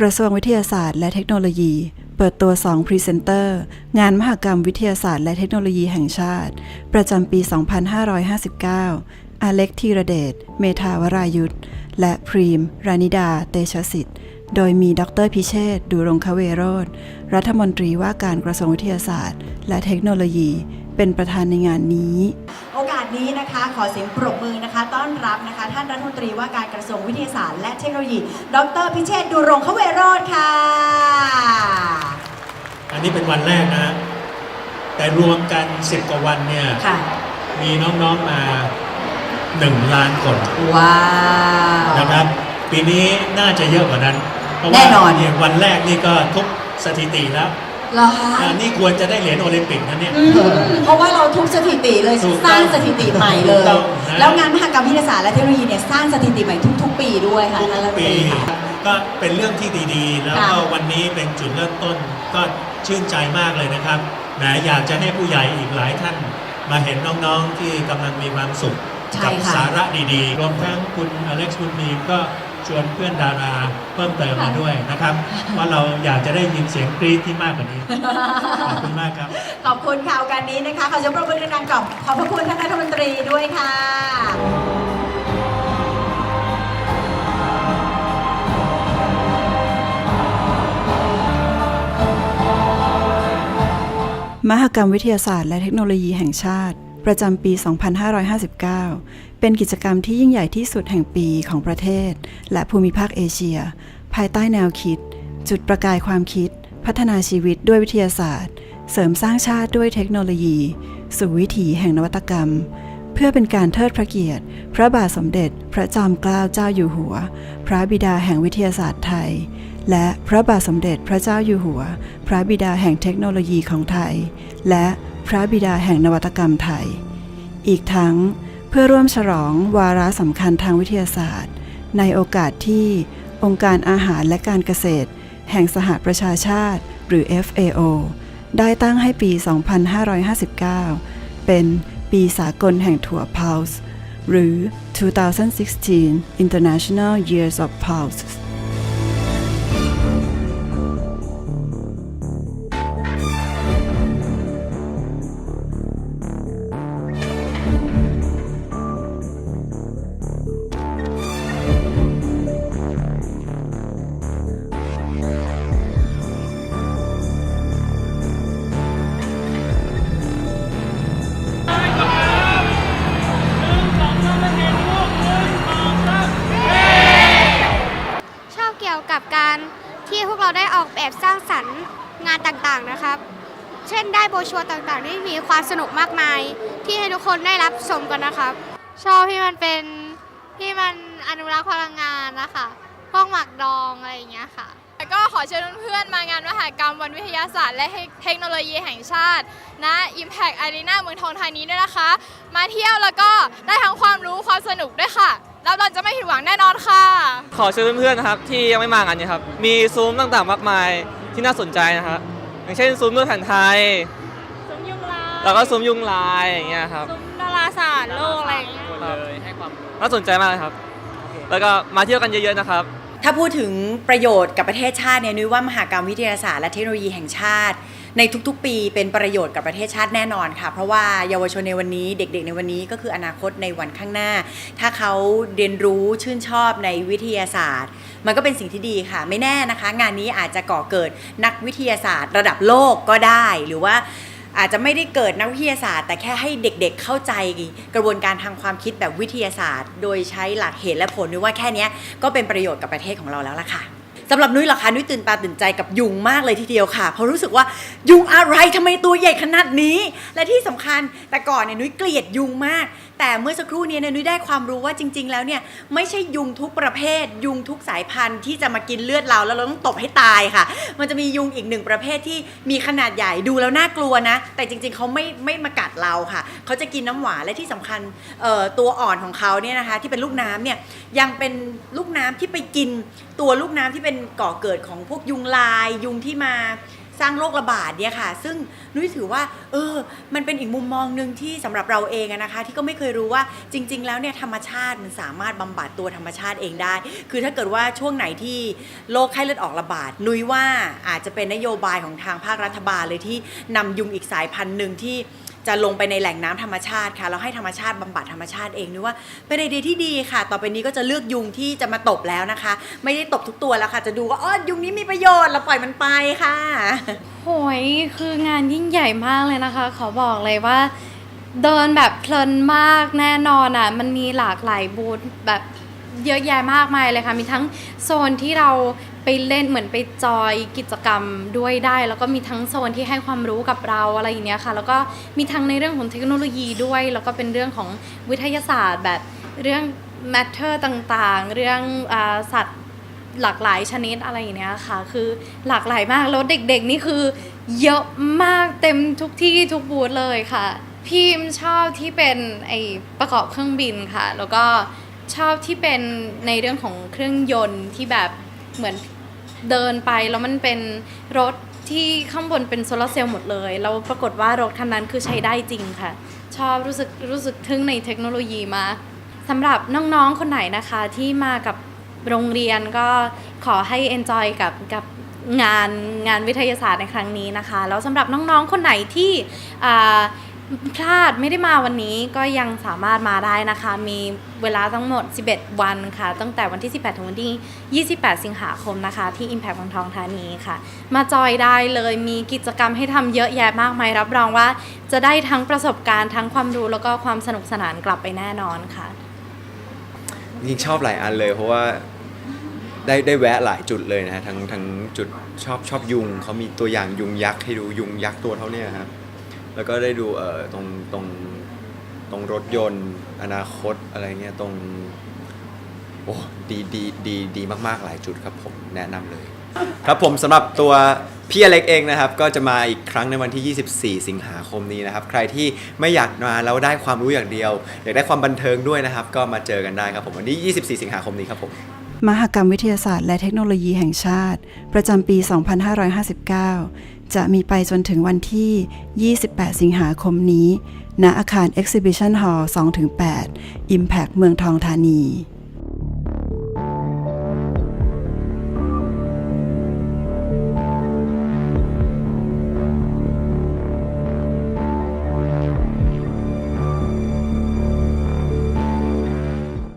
กระทรวงวิทยาศาสตร์และเทคโนโลยี เปิดตัว 2 พรีเซนเตอร์ งานมหกรรมวิทยาศาสตร์และเทคโนโลยีแห่งชาติ ประจำปี 2559 อเล็กธีรเดช เมธาวรายุทธและพรีม รานิดา เตชะสิทธิ์ โดยมีดรพิเชษดุรงคเวโรธรัฐมนตรีว่าการกระทรวงวิทยาศาสตร์ และเทคโนโลยี เป็นประธานในงานนี้โอกาส นี้นะคะ ขอเสียงปรบมือนะคะ ต้อนรับนะคะ ท่านรัฐมนตรีว่าการกระทรวงวิทยาศาสตร์และเทคโนโลยี ดรพิเชษฐ์ดุรงคเวโรธค่ะ อันนี้เป็นวันแรกนะ แต่รวมกัน10กว่าวันเนี่ยค่ะ มีน้องๆมา1ล้านคนว้าว นะครับ ปีนี้น่าจะเยอะกว่านั้น เพราะแน่ว่านอนเนี่ยวันแรกนี่ก็ทุกสถิติแล้ว เหรอคะอ่านี่ควรจะได้เหรียญโอลิมปิกนะเนี่ย อืมเพราะว่าเราทุบสถิติเลยถูกสต้องร้างสถิติใหม่เลถูย กต้องนะ แล้วงานมหกรรมวิทยาศาสตร์และเทคโนโลยีเนี่ยสร้างสถิติใหม่ทุก ๆ ปีด้วยค่ะทุกท่านรัฐมนปีตรีค่ะ ก็เป็นเรื่องที่ดีๆ แล้วก็ค่ะ วันนี้เป็นจุดเริ่มต้นก็ชื่นใจมากเลยนะครับแหมอยากจะให้ผู้ใหญ่อีกหลายท่าน มาเห็นน้องๆที่กำลังมีความสุข ใช่กัค่ะสาระดีๆ รวมทั้งคุณอเล็กซ์คุณมีมก็ ชวนเพื่อนดาราเพิ่มเติมมาด้วยนะครับว่าเราอยากจะได้ยินเสียงกรี๊ดที่มากกว่านี้ ขอบคุณมากครับ ขอบคุณค่ะโอกาสนี้นะคะ ขอเสียงปรบมือดังๆก่อนขอบพระคุณท่านรัฐมนตรีด้วยค่ะมหกรรมวิทยาศาสตร์และเทคโนโลยีแห่งชาติ ประจำปี 2559 เป็นกิจกรรมที่ยิ่งใหญ่ที่สุดแห่งปีของประเทศ และภูมิภาคเอเชีย ภายใต้แนวคิด จุดประกายความคิด พัฒนาชีวิตด้วยวิทยาศาสตร์ เสริมสร้างชาติด้วยเทคโนโลยี สู่วิถีแห่งนวัตกรรม เพื่อเป็นการเทิดพระเกียรติ พระบาทสมเด็จ พระจอมเกล้าเจ้าอยู่หัว พระบิดาแห่งวิทยาศาสตร์ไทย และพระบาทสมเด็จพระเจ้าอยู่หัว พระบิดาแห่งเทคโนโลยีของไทย และ พระบิดาแห่งนวัตกรรมไทย อีกทั้งเพื่อร่วมฉลองวาระสำคัญทางวิทยาศาสตร์ ในโอกาสที่องค์การอาหารและการเกษตร แห่งสหประชาชาติ หรือ FAO ได้ตั้งให้ปี 2559 เป็นปีสากลแห่งถั่ว Pulse หรือ 2016 International Years of Pulse านต่างๆนะครับ เช่นได้โบรชัวร์ต่างๆ ที่มีความสนุกมากมายที่ให้ทุกคนได้รับชมกันนะครับ ชอบที่มันเป็นที่มันอนุรักษ์พลังงานนะคะพวกหมักดองอะไรอย่างเงี้ยค่ะแล้วก็ขอเชิญเพื่อนๆมางานมหกรรมวันวิทยาศาสตร์และเทคโนโลยีแห่งชาติณ Impact Arena เมืองทองธานีด้วยนะคะ มาเที่ยวแล้วก็ได้ทั้งความรู้ความสนุกด้วยค่ะรับรองจะไม่ผิดหวังแน่นอนค่ะ ขอเชิญเพื่อนๆนะครับที่ยังไม่มางานนี้ครับ มีซุ้มต่างๆมากมายที่น่าสนใจนะครับ อย่างเช่นซุ้มนวดแผนไทย ซุ้มยุงลายแล้วก็ซุ้มยุงลายอย่างเงี้ยครับ ซุ้มดาราศาสตร์โลกอะไรอย่างเงี้ยเลยให้ความน่าสนใจมากเลยครับ แล้วก็มาเที่ยวกันเยอะๆนะครับ ถ้าพูดถึงประโยชน์กับประเทศชาติเนี่ยนุ้ยว่ามหากรรมวิทยาศาสตร์และเทคโนโลยีแห่งชาติ ในทุกๆ ปีเป็นประโยชน์กับประเทศชาติแน่นอนค่ะ เพราะว่าเยาวชนในวันนี้เด็กๆ ในวันนี้ก็คืออนาคตในวันข้างหน้า ถ้าเขาเรียนรู้ชื่นชอบในวิทยาศาสตร์ มันก็เป็นสิ่งที่ดีค่ะ ไม่แน่นะคะ งานนี้อาจจะก่อเกิดนักวิทยาศาสตร์ ระดับโลกก็ได้หรือว่าอาจจะไม่ได้เกิดนักวิทยาศาสตร์ แต่แค่ให้เด็กๆเข้าใจกระบวนการทางความคิดแบบวิทยาศาสตร์ โดยใช้หลักเหตุและผลนุ้ยว่าแค่นี้ก็เป็นประโยชน์กับประเทศของเราแล้วล่ะค่ะ สำหรับนุ้ยรอคะนุ้ยตื่นตาตื่นใจกับยุงมากเลยทีเดียวค่ะ เพราะรู้สึกว่ายุงอะไรทำไมตัวใหญ่ขนาดนี้ และที่สำคัญแต่ก่อนเนี่ยนุ้ยเกลียดยุงมาก แต่เมื่อสักครู่นี้เนี่ยนุ้ยได้ความรู้ว่าจริง ๆ แล้วเนี่ยไม่ใช่ยุงทุกประเภท ยุงทุกสายพันธุ์ที่จะมากินเลือดเราแล้วเราต้องตบให้ตายค่ะ มันจะมียุงอีกหนึ่งประเภทที่มีขนาดใหญ่ดูแล้วน่ากลัวนะ แต่จริง ๆเขาไม่ไม่มากัดเราค่ะเขาจะกินน้ำหวานและที่สำคัญตัวอ่อนของเขาเนี่ยนะคะที่เป็นลูกน้ำเนี่ยยังเป็นลูกน้ำที่ไปกินตัวลูกน้ำที่เปเป็นก่อเกิดของพวกยุงลาย ยุงที่มาสร้างโรคระบาดเนี่ยค่ะ ซึ่งนุ้ยถือว่า เออ มันเป็นอีกมุมมองหนึ่งที่สำหรับเราเองนะคะ ที่ก็ไม่เคยรู้ว่าจริง ๆ แล้วเนี่ยธรรมชาติมันสามารถบำบัดตัวธรรมชาติเองได้ คือถ้าเกิดว่าช่วงไหนที่โรคไข้เลือดออกระบาด นุ้ยว่าอาจจะเป็นนโยบายของทางภาครัฐบาลเลยที่นำยุงอีกสายพันธุ์หนึ่งที่ จะลงไปในแหล่งน้ำธรรมชาติค่ะแล้วให้ธรรมชาติบำบัดธรรมชาติเองนุ้ยว่าเป็นไอเดียที่ดีค่ะ ต่อไปนี้ก็จะเลือกยุงที่จะมาตบแล้วนะคะ ไม่ได้ตบทุกตัวแล้วค่ะ จะดูว่าอ๋อยุงนี้มีประโยชน์เราปล่อยมันไปค่ะโหยคืองานยิ่งใหญ่มากเลยนะคะ ขอบอกเลยว่า เดินแบบเพลินมากแน่นอนอะ มันมีหลากหลายบูธแบบเยอะแยะมากมายเลยค่ะ มีทั้งโซนที่เรา ไปเล่นเหมือนไปจอยกิจกรรมด้วยได้ แล้วก็มีทั้งโซนที่ให้ความรู้กับเราอะไรอย่างเนี้ยค่ะ แล้วก็มีทั้งในเรื่องของเทคโนโลยีด้วย แล้วก็เป็นเรื่องของวิทยาศาสตร์ แบบเรื่อง matter ต่างๆ เรื่องอสัตว์หลากหลายชนิดอะไรอย่างเนี้ยค่ะ คือหลากหลายมาก แล้วเด็กๆนี่คือเยอะมากเต็มทุกที่ทุกบูธเลยค่ะพิมชอบที่เป็นไอประกอบเครื่องบินค่ะ แล้วก็ชอบที่เป็นในเรื่องของเครื่องยนต์ที่แบบเหมือน เดินไปแล้วมันเป็นรถที่ข้างบนเป็นโซลาร์เซลล์หมดเลยแล้วปรากฏว่ารถคันนั้นคือใช้ได้จริงค่ะ ชอบรู้สึกรู้สึกทึ่งในเทคโนโลยีมากสำหรับน้องๆคนไหนนะคะที่มากับโรงเรียนก็ขอให้ enjoy กับกับงานงานวิทยาศาสตร์ในครั้งนี้นะคะ แล้วสำหรับน้องๆคนไหนที่ พลาดไม่ได้มาวันนี้ก็ยังสามารถมาได้นะคะ มีเวลาทั้งหมด 11 วันค่ะ ตั้งแต่วันที่ 18 ถึงวันที่ 28 สิงหาคมนะคะ ที่ Impact วังทองธานีค่ะ มาจอยได้เลยมีกิจกรรมให้ทำเยอะแยะมากมายรับรองว่า จะได้ทั้งประสบการณ์ทั้งความรู้แล้วก็ความสนุกสนานกลับไปแน่นอนค่ะ จริงชอบหลายอันเลย เพราะว่าได้ได้แวะหลายจุดเลยนะฮะทั้งทั้งจุดชอบชอบยุงเขามีตัวอย่างยุงยักษ์ให้ดูยุงยักษ์ตัวเท่าเนี้ยครับ แล้วก็ได้ดูเอ่อตรงตรงตรงรถยนต์ อนาคตอะไรเงี้ยตรงโอ้ดีดีดีดีมากๆหลายจุดครับผมแนะนำเลย ครับผมสำหรับตัวพี่อเล็กเองนะครับ ก็จะมาอีกครั้งในวันที่ 24 สิงหาคมนี้นะครับ ใครที่ไม่อยากมาแล้วได้ความรู้อย่างเดียว อยากได้ความบันเทิงด้วยนะครับ ก็มาเจอกันได้ครับผมวันที่ 24 สิงหาคมนี้ครับผมมหกรรมวิทยาศาสตร์และเทคโนโลยีแห่งชาติ ประจำปี 2559 จะมีไปจนถึงวันที่ 28 สิงหาคมนี้ ณอาคาร Exhibition Hall 2-8 Impact เมืองทองธานี